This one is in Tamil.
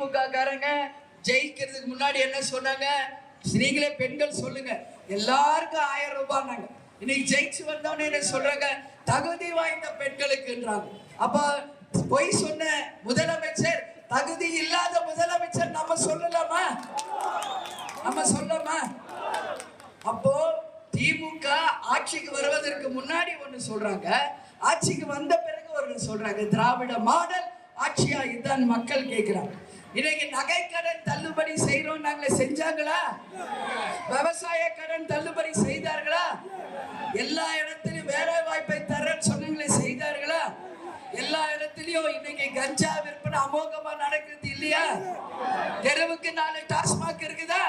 திமுக காரங்க ஜெயிக்கிறதுக்கு முன்னாடி என்ன சொன்னாங்க? நீங்களே பெண்கள் சொல்லுங்க. எல்லாருக்கும் ஆயிரம் ரூபாய்னாங்க இன்னைக்கு ஜெயிச்சு வந்தவனே என்ன சொல்றாங்க? தகுதி வாய்ந்த பெண்களுக்குன்றாங்க. அப்ப பொய் சொன்ன முதலமைச்சர் தகுதி இல்லாத முதலமைச்சர் நம்ம சொல்லலாமா? நம்ம சொல்லலாமா? அப்போ திமுக ஆட்சிக்கு வருவதற்கு முன்னாடி ஒண்ணு சொல்றாங்க. ஆட்சிக்கு வந்த பிறகு ஒன்று சொல்றாங்க. திராவிட மாடல் ஆட்சியா இதுதான் மக்கள் கேட்கிறாங்க இன்னைக்கு நகை கடன் தள்ளுபடி செய்யறோம் நாங்க செஞ்சாங்களா? விவசாய கடன் தள்ளுபடி செய்தார்களா? எல்லா இடத்திலும் வேலை வாய்ப்பை தரேன்னு சொன்னீங்களே செய்தார்களா? எல்லா இடத்துலயும் இன்னைக்கு கஞ்சா விற்பனை அமோகமா நடக்குது இல்லையா? தெருவுக்கு நாலு டாஸ்மாக் இருக்குதா?